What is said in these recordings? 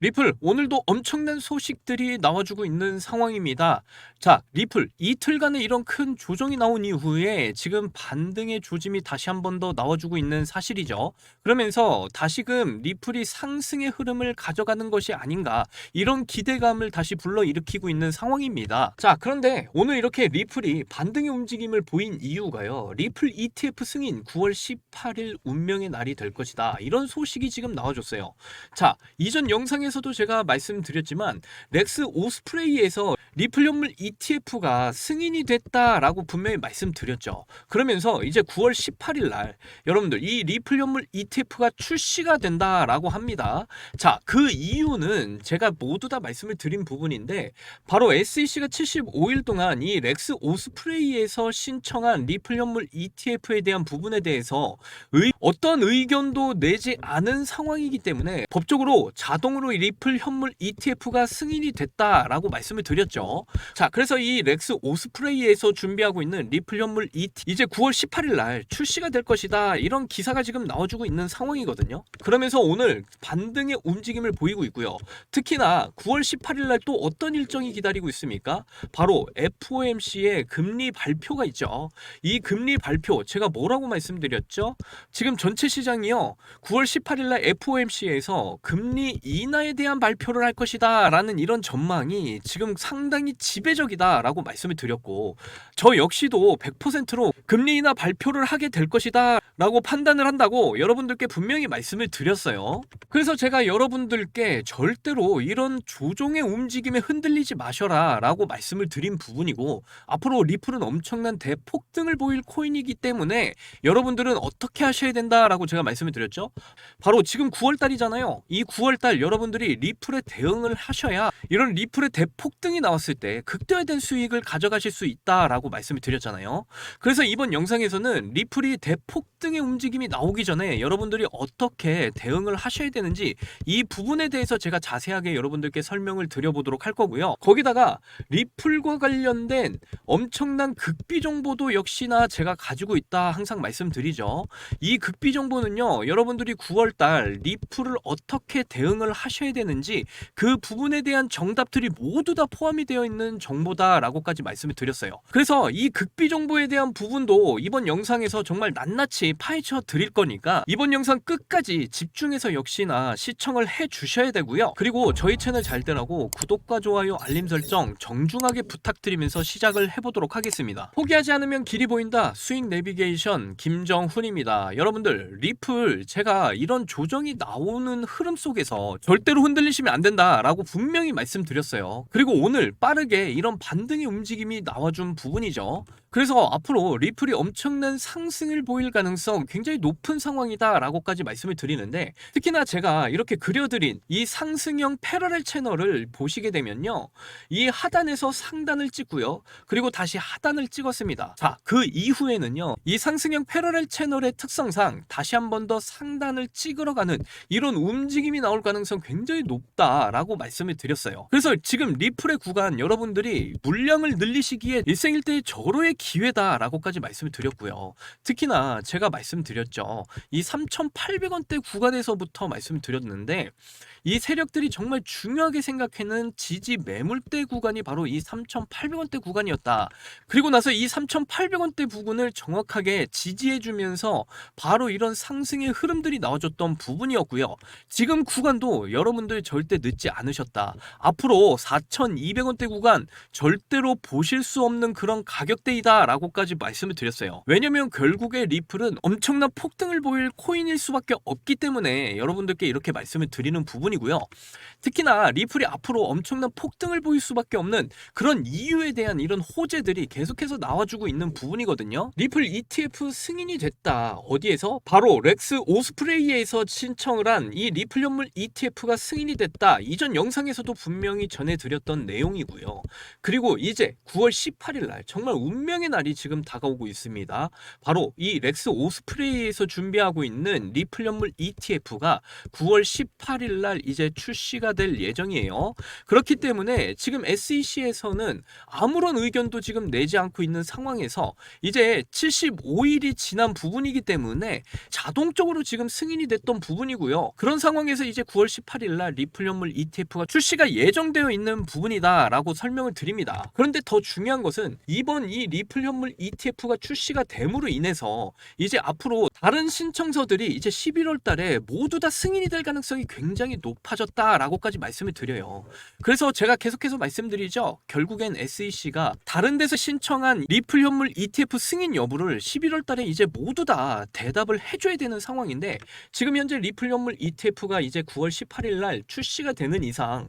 리플 오늘도 엄청난 소식들이 나와주고 있는 상황입니다. 자, 리플 이틀간의 이런 큰 조정이 나온 이후에 지금 반등의 조짐이 다시 한 번 더 나와주고 있는 사실이죠. 그러면서 다시금 리플이 상승의 흐름을 가져가는 것이 아닌가 이런 기대감을 다시 불러일으키고 있는 상황입니다. 자, 그런데 오늘 이렇게 리플이 반등의 움직임을 보인 이유가요. 리플 ETF 승인 9월 18일 운명의 날이 될 것이다. 이런 소식이 지금 나와줬어요. 자, 이전 영상에 서도 제가 말씀드렸지만 렉스 오스프레이에서 리플 연물 ETF가 승인이 됐다라고 분명히 말씀드렸죠. 그러면서 이제 9월 18일 날 여러분들 이 리플 연물 ETF가 출시가 된다라고 합니다. 자, 그 이유는 제가 모두 다 말씀을 드린 부분인데 바로 SEC가 75일 동안 이 렉스 오스프레이에서 신청한 리플 연물 ETF에 대한 부분에 대해서 의, 어떤 의견도 내지 않은 상황이기 때문에 법적으로 자동으로 이 리플 현물 ETF가 승인이 됐다라고 말씀을 드렸죠. 자, 그래서 이 렉스 오스프레이에서 준비하고 있는 리플 현물 ET 이제 9월 18일 날 출시가 될 것이다. 이런 기사가 지금 나와주고 있는 상황이거든요. 그러면서 오늘 반등의 움직임을 보이고 있고요. 특히나 9월 18일 날 또 어떤 일정이 기다리고 있습니까? 바로 FOMC의 금리 발표가 있죠. 이 금리 발표 제가 뭐라고 말씀드렸죠? 지금 전체 시장이요. 9월 18일 날 FOMC에서 금리 인하에 대한 발표를 할 것이다 라는 이런 전망이 지금 상당히 지배적이다 라고 말씀을 드렸고 저 역시도 100%로 금리 인하 발표를 하게 될 것이다 라고 판단을 한다고 여러분들께 분명히 말씀을 드렸어요. 그래서 제가 여러분들께 절대로 이런 조종의 움직임에 흔들리지 마셔라 라고 말씀을 드린 부분이고 앞으로 리플은 엄청난 대폭등을 보일 코인이기 때문에 여러분들은 어떻게 하셔야 된다 라고 제가 말씀을 드렸죠. 바로 지금 9월 달이잖아요. 이 9월 달 여러분들 이 리플에 대응을 하셔야 이런 리플의 대폭등이 나왔을 때 극대화된 수익을 가져가실 수 있다라고 말씀을 드렸잖아요. 그래서 이번 영상에서는 리플이 대폭등의 움직임이 나오기 전에 여러분들이 어떻게 대응을 하셔야 되는지 이 부분에 대해서 제가 자세하게 여러분들께 설명을 드려보도록 할 거고요. 거기다가 리플과 관련된 엄청난 극비 정보도 역시나 제가 가지고 있다 항상 말씀드리죠. 이 극비 정보는요, 여러분들이 9월달 리플을 어떻게 대응을 하셔야 되는지 그 부분에 대한 정답들이 모두 다 포함이 되어 있는 정보다라고까지 말씀을 드렸어요. 그래서 이 극비 정보에 대한 부분도 이번 영상에서 정말 낱낱이 파헤쳐 드릴 거니까 이번 영상 끝까지 집중해서 역시나 시청을 해 주셔야 되고요. 그리고 저희 채널 잘 되라고 구독과 좋아요, 알림 설정 정중하게 부탁드리면서 시작을 해보도록 하겠습니다. 포기하지 않으면 길이 보인다. 수익 내비게이션 김정훈입니다. 여러분들 리플 제가 이런 조정이 나오는 흐름 속에서 절대 로 흔들리시면 안 된다라고 분명히 말씀드렸어요. 그리고 오늘 빠르게 이런 반등의 움직임이 나와준 부분이죠. 그래서 앞으로 리플이 엄청난 상승을 보일 가능성 굉장히 높은 상황이다라고까지 말씀을 드리는데 특히나 제가 이렇게 그려드린 이 상승형 패러렐 채널을 보시게 되면요. 이 하단에서 상단을 찍고요. 그리고 다시 하단을 찍었습니다. 자, 그 이후에는요. 이 상승형 패러렐 채널의 특성상 다시 한 번 더 상단을 찍으러 가는 이런 움직임이 나올 가능성 굉장히 높다라고 말씀을 드렸어요. 그래서 지금 리플의 구간 여러분들이 물량을 늘리시기에 일생일대의 절호의 기회다라고까지 말씀을 드렸고요. 특히나 제가 말씀드렸죠. 이 3,800원대 구간에서부터 말씀을 드렸는데 이 세력들이 정말 중요하게 생각하는 지지 매물대 구간이 바로 이 3,800원대 구간이었다. 그리고 나서 이 3,800원대 부분을 정확하게 지지해 주면서 바로 이런 상승의 흐름들이 나와줬던 부분이었고요. 지금 구간도 여러분들 절대 늦지 않으셨다. 앞으로 4,200원대 구간 절대로 보실 수 없는 그런 가격대이다 라고까지 말씀을 드렸어요. 왜냐면 결국에 리플은 엄청난 폭등을 보일 코인일 수밖에 없기 때문에 여러분들께 이렇게 말씀을 드리는 부분이고요. 특히나 리플이 앞으로 엄청난 폭등을 보일 수밖에 없는 그런 이유에 대한 이런 호재들이 계속해서 나와주고 있는 부분이거든요. 리플 ETF 승인이 됐다. 어디에서? 바로 렉스 오스프레이에서 신청을 한 이 리플 연물 ETF가 승인이 됐다. 이전 영상에서도 분명히 전해드렸던 내용이고요. 그리고 이제 9월 18일 날 정말 운명 의 운명의 날이 지금 다가오고 있습니다. 바로 이 렉스 오스프레이에서 준비하고 있는 리플 연물 ETF가 9월 18일 날 이제 출시가 될 예정이에요. 그렇기 때문에 지금 SEC에서는 아무런 의견도 지금 내지 않고 있는 상황에서 이제 75일이 지난 부분이기 때문에 자동적으로 지금 승인이 됐던 부분이고요. 그런 상황에서 이제 9월 18일 날 리플 연물 ETF가 출시가 예정되어 있는 부분이다라고 설명을 드립니다. 그런데 더 중요한 것은 이번 이 리플 현물 ETF가 출시가 됨으로 인해서 이제 앞으로 다른 신청서들이 이제 11월 달에 모두 다 승인이 될 가능성이 굉장히 높아졌다라고까지 말씀을 드려요. 그래서 제가 계속해서 말씀드리죠. 결국엔 SEC가 다른 데서 신청한 리플 현물 ETF 승인 여부를 11월 달에 이제 모두 다 대답을 해줘야 되는 상황인데 지금 현재 리플 현물 ETF가 이제 9월 18일 날 출시가 되는 이상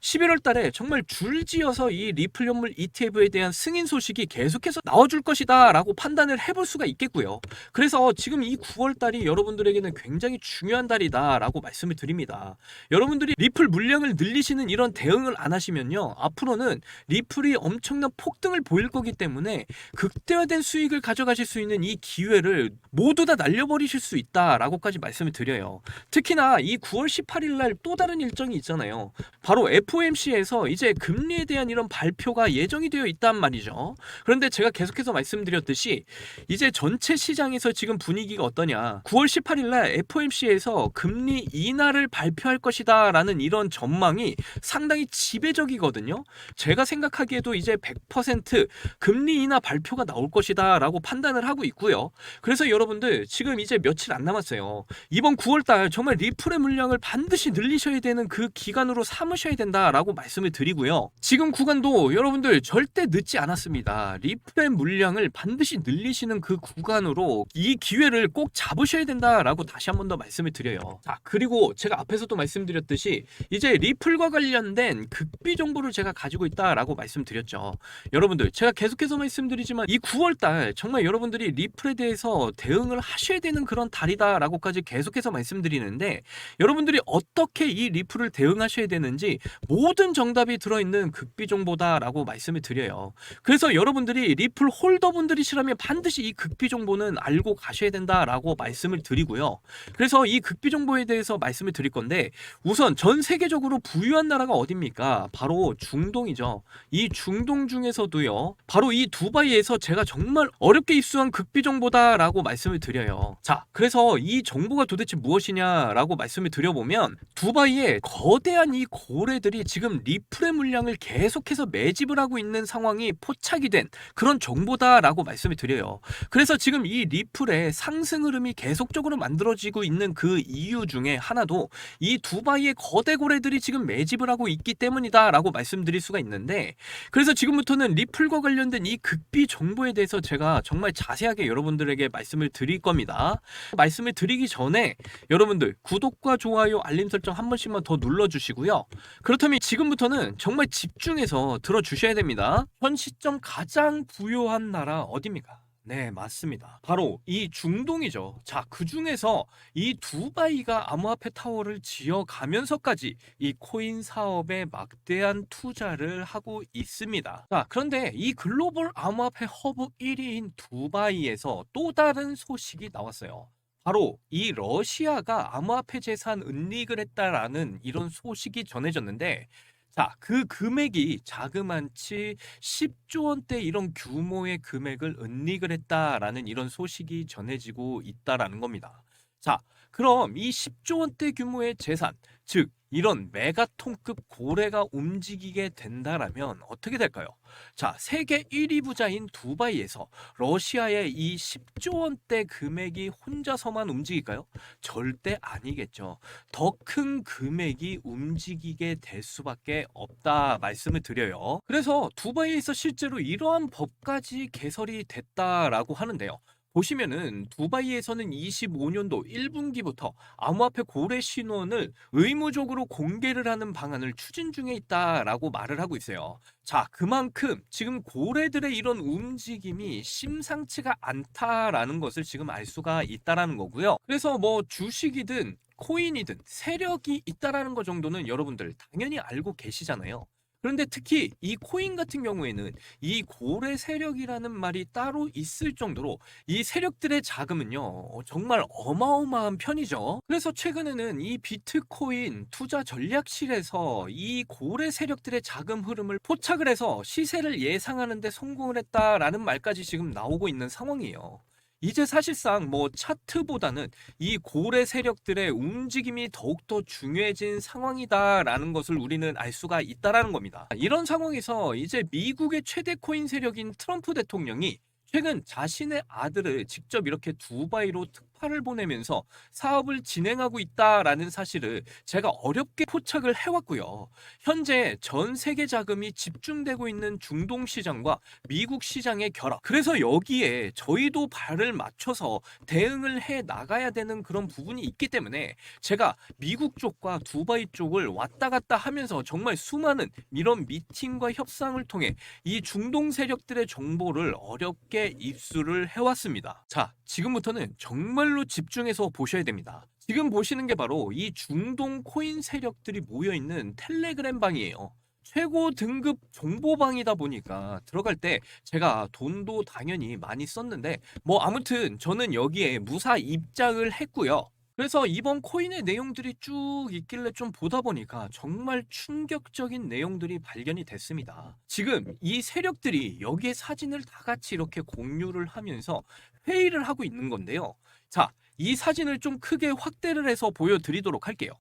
11월 달에 정말 줄지어서 이 리플 현물 ETF에 대한 승인 소식이 계속해서 나와줄 것이다 라고 판단을 해볼 수가 있겠고요. 그래서 지금 이 9월 달이 여러분들에게는 굉장히 중요한 달이다 라고 말씀을 드립니다. 여러분들이 리플 물량을 늘리시는 이런 대응을 안 하시면요. 앞으로는 리플이 엄청난 폭등을 보일 거기 때문에 극대화된 수익을 가져가실 수 있는 이 기회를 모두 다 날려버리실 수 있다 라고까지 말씀을 드려요. 특히나 이 9월 18일 날 또 다른 일정이 있잖아요. 바로 FOMC에서 이제 금리에 대한 이런 발표가 예정이 되어 있단 말이죠. 그런데 제가 계속해서 말씀드렸듯이 이제 전체 시장에서 지금 분위기가 어떠냐. 9월 18일 날 FOMC에서 금리 인하를 발표할 것이다라는 이런 전망이 상당히 지배적이거든요. 제가 생각하기에도 이제 100% 금리 인하 발표가 나올 것이다라고 판단을 하고 있고요. 그래서 여러분들 지금 이제 며칠 안 남았어요. 이번 9월 달 정말 리플의 물량을 반드시 늘리셔야 되는 그 기간으로 삼으셔야 된다라고 말씀을 드리고요. 지금 구간도 여러분들 절대 늦지 않았습니다. 리플 의 물량을 반드시 늘리시는 그 구간으로 이 기회를 꼭 잡으셔야 된다라고 다시 한 번 더 말씀을 드려요. 자, 그리고 제가 앞에서도 말씀드렸듯이 이제 리플과 관련된 극비 정보를 제가 가지고 있다라고 말씀드렸죠. 여러분들 제가 계속해서 말씀드리지만 이 9월 달 정말 여러분들이 리플에 대해서 대응을 하셔야 되는 그런 달이다라고까지 계속해서 말씀드리는데 여러분들이 어떻게 이 리플을 대응하셔야 되는지 모든 정답이 들어있는 극비 정보다라고 말씀을 드려요. 그래서 여러분들이 리플 홀더분들이 시라면 반드시 이 극비 정보는 알고 가셔야 된다라고 말씀을 드리고요. 그래서 이 극비 정보에 대해서 말씀을 드릴 건데 우선 전 세계적으로 부유한 나라가 어딥니까? 바로 중동이죠. 이 중동 중에서도요. 바로 이 두바이에서 제가 정말 어렵게 입수한 극비 정보다라고 말씀을 드려요. 자, 그래서 이 정보가 도대체 무엇이냐라고 말씀을 드려보면 두바이에 거대한 이 고래들이 지금 리플의 물량을 계속해서 매집을 하고 있는 상황이 포착이 된 그런 정보다라고 말씀을 드려요. 그래서 지금 이 리플의 상승 흐름이 계속적으로 만들어지고 있는 그 이유 중에 하나도 이 두바이의 거대 고래들이 지금 매집을 하고 있기 때문이다라고 말씀드릴 수가 있는데 그래서 지금부터는 리플과 관련된 이 극비 정보에 대해서 제가 정말 자세하게 여러분들에게 말씀을 드릴 겁니다. 말씀을 드리기 전에 여러분들 구독과 좋아요, 알림 설정 한 번씩만 더 눌러주시고요. 그렇다면 지금부터는 정말 집중해서 들어주셔야 됩니다. 현 시점 가장 부유한 나라 어디입니까? 네, 맞습니다. 바로 이 중동이죠. 자, 그 중에서 이 두바이가 암호화폐 타워를 지어가면서까지 이 코인 사업에 막대한 투자를 하고 있습니다. 자, 그런데 이 글로벌 암호화폐 허브 1위인 두바이에서 또 다른 소식이 나왔어요. 바로 이 러시아가 암호화폐 재산 은닉을 했다라는 이런 소식이 전해졌는데 자, 그 금액이 자그만치 10조 원대 이런 규모의 금액을 은닉을 했다라는 이런 소식이 전해지고 있다라는 겁니다. 자, 그럼 이 10조 원대 규모의 재산, 즉 이런 메가톤급 고래가 움직이게 된다라면 어떻게 될까요? 자, 세계 1위 부자인 두바이에서 러시아의 이 10조 원대 금액이 혼자서만 움직일까요? 절대 아니겠죠. 더 큰 금액이 움직이게 될 수밖에 없다 말씀을 드려요. 그래서 두바이에서 실제로 이러한 법까지 개설이 됐다라고 하는데요. 보시면은 두바이에서는 25년도 1분기부터 암호화폐 고래 신원을 의무적으로 공개를 하는 방안을 추진 중에 있다라고 말을 하고 있어요. 자, 그만큼 지금 고래들의 이런 움직임이 심상치가 않다라는 것을 지금 알 수가 있다라는 거고요. 그래서 뭐 주식이든 코인이든 세력이 있다라는 것 정도는 여러분들 당연히 알고 계시잖아요. 그런데 특히 이 코인 같은 경우에는 이 고래 세력이라는 말이 따로 있을 정도로 이 세력들의 자금은요, 어, 정말 어마어마한 편이죠. 그래서 최근에는 이 비트코인 투자 전략실에서 이 고래 세력들의 자금 흐름을 포착을 해서 시세를 예상하는데 성공을 했다라는 말까지 지금 나오고 있는 상황이에요. 이제 사실상 뭐 차트보다는 이 고래 세력들의 움직임이 더욱더 중요해진 상황이다라는 것을 우리는 알 수가 있다라는 겁니다. 이런 상황에서 이제 미국의 최대 코인 세력인 트럼프 대통령이 최근 자신의 아들을 직접 이렇게 두바이로 특 파를 보내면서 사업을 진행하고 있다라는 사실을 제가 어렵게 포착을 해왔고요. 현재 전 세계 자금이 집중되고 있는 중동 시장과 미국 시장의 결합. 그래서 여기에 저희도 발을 맞춰서 대응을 해 나가야 되는 그런 부분이 있기 때문에 제가 미국 쪽과 두바이 쪽을 왔다 갔다 하면서 정말 수많은 이런 미팅과 협상을 통해 이 중동 세력들의 정보를 어렵게 입수를 해왔습니다. 자, 지금부터는 정말 로 집중해서 보셔야 됩니다. 지금 보시는 게 바로 이 중동 코인 세력들이 모여있는 텔레그램 방이에요. 최고 등급 정보방이다 보니까 들어갈 때 제가 돈도 당연히 많이 썼는데 뭐 아무튼 저는 여기에 무사 입장을 했고요. 그래서 이번 코인의 내용들이 쭉 있길래 좀 보다 보니까 정말 충격적인 내용들이 발견이 됐습니다. 지금 이 세력들이 여기에 사진을 다 같이 이렇게 공유를 하면서 회의를 하고 있는 건데요. 자, 이 사진을 좀 크게 확대를 해서 보여드리도록 할게요.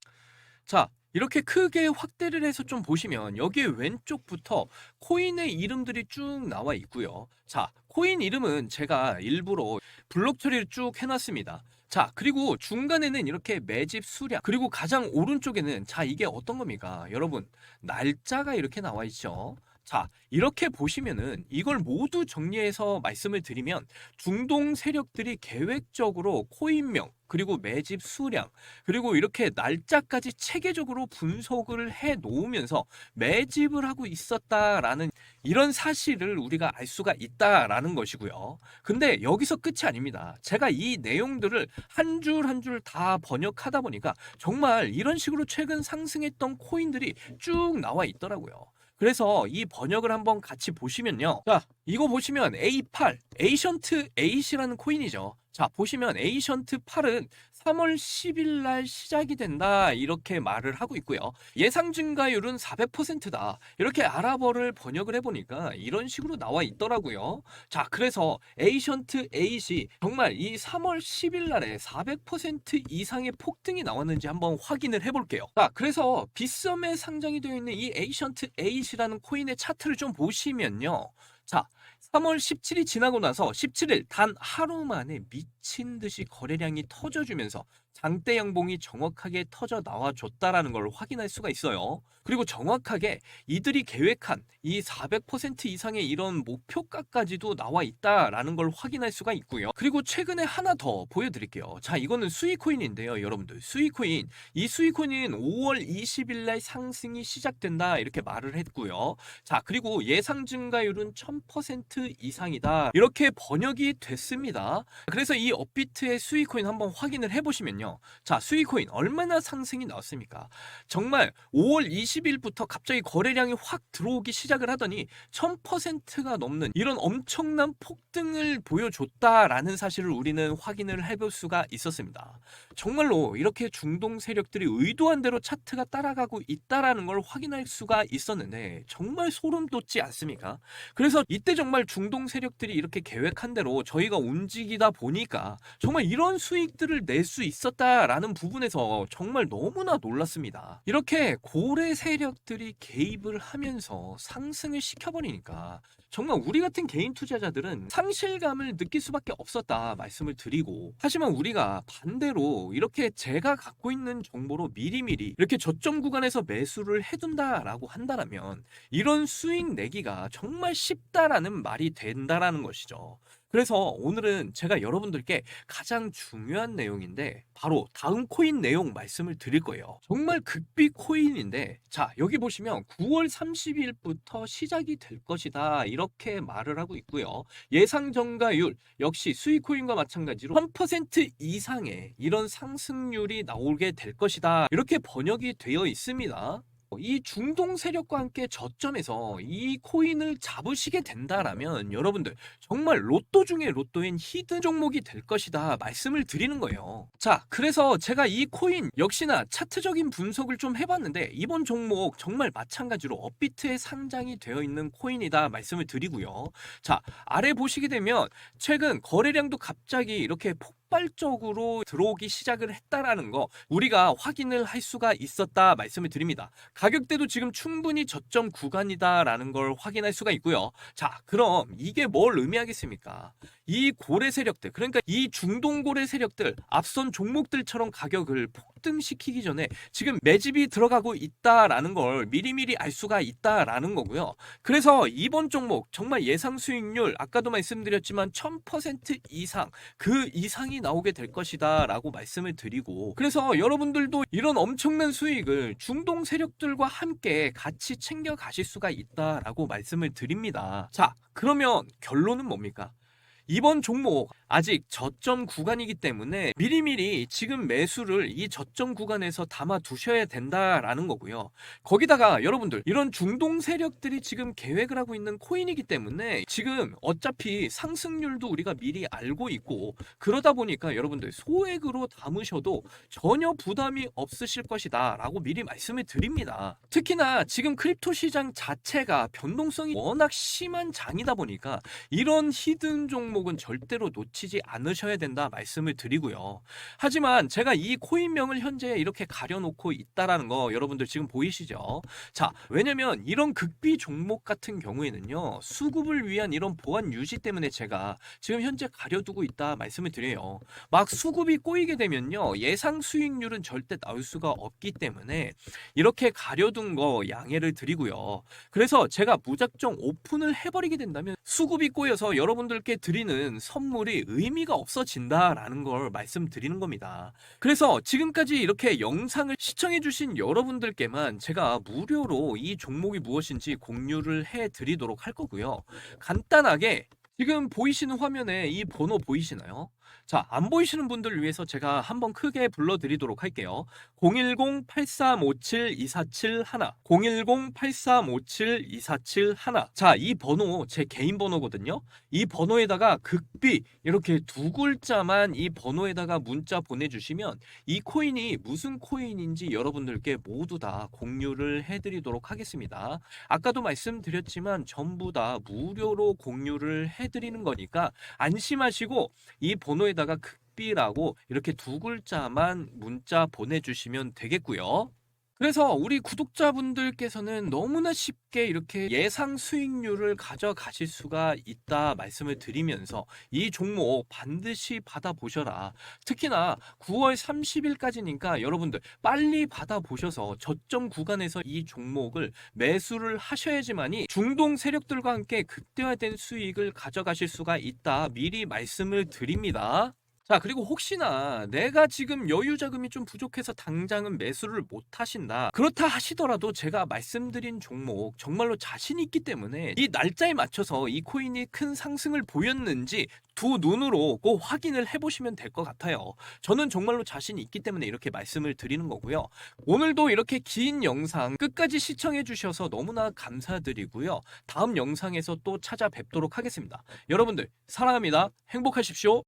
자, 이렇게 크게 확대를 해서 좀 보시면 여기에 왼쪽부터 코인의 이름들이 쭉 나와 있고요. 자, 코인 이름은 제가 일부러 블록 처리를 쭉 해놨습니다. 자, 그리고 중간에는 이렇게 매집 수량, 그리고 가장 오른쪽에는 자, 이게 어떤 겁니까? 여러분, 날짜가 이렇게 나와 있죠. 자, 이렇게 보시면은 이걸 모두 정리해서 말씀을 드리면 중동 세력들이 계획적으로 코인명, 그리고 매집 수량, 그리고 이렇게 날짜까지 체계적으로 분석을 해 놓으면서 매집을 하고 있었다라는 이런 사실을 우리가 알 수가 있다라는 것이고요. 근데 여기서 끝이 아닙니다. 제가 이 내용들을 한 줄 한 줄 다 번역하다 보니까 정말 이런 식으로 최근 상승했던 코인들이 쭉 나와 있더라고요. 그래서 이 번역을 한번 같이 보시면요. 자, 이거 보시면 A8, 에이션트 8이라는 코인이죠. 자, 보시면 에이션트 8은 3월 10일 날 시작이 된다. 이렇게 말을 하고 있고요. 예상 증가율은 400%다. 이렇게 아랍어를 번역을 해보니까 이런 식으로 나와 있더라고요. 자, 그래서 에이션트 8이 정말 이 3월 10일 날에 400% 이상의 폭등이 나왔는지 한번 확인을 해볼게요. 자, 그래서 빗썸에 상장이 되어 있는 이 에이션트 8이라는 코인의 차트를 좀 보시면요. 자, 3월 17일이 지나고 나서 17일 단 하루 만에 미친 듯이 거래량이 터져주면서 장대 양봉이 정확하게 터져 나와줬다라는 걸 확인할 수가 있어요. 그리고 정확하게 이들이 계획한 이 400% 이상의 이런 목표가까지도 나와 있다라는 걸 확인할 수가 있고요. 그리고 최근에 하나 더 보여드릴게요. 자, 이거는 수익코인인데요, 여러분들. 수익코인. 이 수익코인은 5월 20일 날 상승이 시작된다 이렇게 말을 했고요. 자, 그리고 예상 증가율은 1000% 이상이다. 이렇게 번역이 됐습니다. 그래서 이 업비트의 수익코인 한번 확인을 해보시면요. 자, 수익코인 얼마나 상승이 나왔습니까? 정말 5월 20일부터 갑자기 거래량이 확 들어오기 시작을 하더니 1000%가 넘는 이런 엄청난 폭등을 보여줬다라는 사실을 우리는 확인을 해볼 수가 있었습니다. 정말로 이렇게 중동 세력들이 의도한 대로 차트가 따라가고 있다라는 걸 확인할 수가 있었는데 정말 소름 돋지 않습니까? 그래서 이때 정말 중동 세력들이 이렇게 계획한 대로 저희가 움직이다 보니까 정말 이런 수익들을 낼 수 있었다라는 부분에서 정말 너무나 놀랐습니다. 이렇게 고래 세력들이 개입을 하면서 상승을 시켜버리니까 정말 우리 같은 개인 투자자들은 상실감을 느낄 수밖에 없었다 말씀을 드리고 하지만 우리가 반대로 이렇게 제가 갖고 있는 정보로 미리미리 이렇게 저점 구간에서 매수를 해둔다라고 한다면 이런 수익 내기가 정말 쉽다라는 말이 된다라는 것이죠. 그래서 오늘은 제가 여러분들께 가장 중요한 내용인데 바로 다음 코인 내용 말씀을 드릴 거예요. 정말 극비 코인인데 자 여기 보시면 9월 30일부터 시작이 될 것이다 이렇게 말을 하고 있고요. 예상 정가율 역시 수익 코인과 마찬가지로 3% 이상의 이런 상승률이 나오게 될 것이다 이렇게 번역이 되어 있습니다. 이 중동 세력과 함께 저점에서 이 코인을 잡으시게 된다라면 여러분들 정말 로또 중에 로또인 히든 종목이 될 것이다 말씀을 드리는 거예요. 자, 그래서 제가 이 코인 역시나 차트적인 분석을 좀 해봤는데 이번 종목 정말 마찬가지로 업비트에 상장이 되어 있는 코인이다 말씀을 드리고요. 자, 아래 보시게 되면 최근 거래량도 갑자기 이렇게 폭 발적으로 들어오기 시작을 했다라는 거 우리가 확인을 할 수가 있었다 말씀을 드립니다. 가격대도 지금 충분히 저점 구간이다라는 걸 확인할 수가 있고요. 자, 그럼 이게 뭘 의미하겠습니까? 이 고래 세력들, 그러니까 이 중동 고래 세력들, 앞선 종목들처럼 가격을 폭등시키기 전에 지금 매집이 들어가고 있다라는 걸 미리미리 알 수가 있다라는 거고요. 그래서 이번 종목 정말 예상 수익률 아까도 말씀드렸지만 1000% 이상 그 이상이 나오게 될 것이다라고 말씀을 드리고 그래서 여러분들도 이런 엄청난 수익을 중동 세력들과 함께 같이 챙겨 가실 수가 있다라고 말씀을 드립니다. 자, 그러면 결론은 뭡니까? 이번 종목 아직 저점 구간이기 때문에 미리미리 지금 매수를 이 저점 구간에서 담아 두셔야 된다라는 거고요. 거기다가 여러분들 이런 중동 세력들이 지금 계획을 하고 있는 코인이기 때문에 지금 어차피 상승률도 우리가 미리 알고 있고 그러다 보니까 여러분들 소액으로 담으셔도 전혀 부담이 없으실 것이다 라고 미리 말씀을 드립니다. 특히나 지금 크립토 시장 자체가 변동성이 워낙 심한 장이다 보니까 이런 히든 종목은 절대로 놓치 지 않으셔야 된다 말씀을 드리고요. 하지만 제가 이 코인명을 현재 이렇게 가려놓고 있다라는 거 여러분들 지금 보이시죠? 자, 왜냐면 이런 극비 종목 같은 경우에는요, 수급을 위한 이런 보안 유지 때문에 제가 지금 현재 가려두고 있다 말씀을 드려요. 막 수급이 꼬이게 되면요, 예상 수익률은 절대 나올 수가 없기 때문에 이렇게 가려둔 거 양해를 드리고요. 그래서 제가 무작정 오픈을 해버리게 된다면 수급이 꼬여서 여러분들께 드리는 선물이 의미가 없어진다라는 걸 말씀드리는 겁니다. 그래서 지금까지 이렇게 영상을 시청해주신 여러분들께만 제가 무료로 이 종목이 무엇인지 공유를 해드리도록 할 거고요. 간단하게 지금 보이시는 화면에 이 번호 보이시나요? 자, 안 보이시는 분들을 위해서 제가 한번 크게 불러드리도록 할게요. 010-8357-2471 010-8357-2471 자, 이 번호 제 개인 번호거든요. 이 번호에다가 극비 이렇게 두 글자만 이 번호에다가 문자 보내주시면 이 코인이 무슨 코인인지 여러분들께 모두 다 공유를 해드리도록 하겠습니다. 아까도 말씀드렸지만 전부 다 무료로 공유를 해드리는 거니까 안심하시고 이 번호 에다가 극비라고 이렇게 두 글자만 문자 보내주시면 되겠고요. 그래서 우리 구독자분들께서는 너무나 쉽게 이렇게 예상 수익률을 가져가실 수가 있다 말씀을 드리면서 이 종목 반드시 받아보셔라. 특히나 9월 30일까지니까 여러분들 빨리 받아보셔서 저점 구간에서 이 종목을 매수를 하셔야지만이 중동 세력들과 함께 극대화된 수익을 가져가실 수가 있다 미리 말씀을 드립니다. 자, 그리고 혹시나 내가 지금 여유 자금이 좀 부족해서 당장은 매수를 못 하신다. 그렇다 하시더라도 제가 말씀드린 종목 정말로 자신 있기 때문에 이 날짜에 맞춰서 이 코인이 큰 상승을 보였는지 두 눈으로 꼭 확인을 해보시면 될 것 같아요. 저는 정말로 자신이 있기 때문에 이렇게 말씀을 드리는 거고요. 오늘도 이렇게 긴 영상 끝까지 시청해 주셔서 너무나 감사드리고요. 다음 영상에서 또 찾아뵙도록 하겠습니다. 여러분들 사랑합니다. 행복하십시오.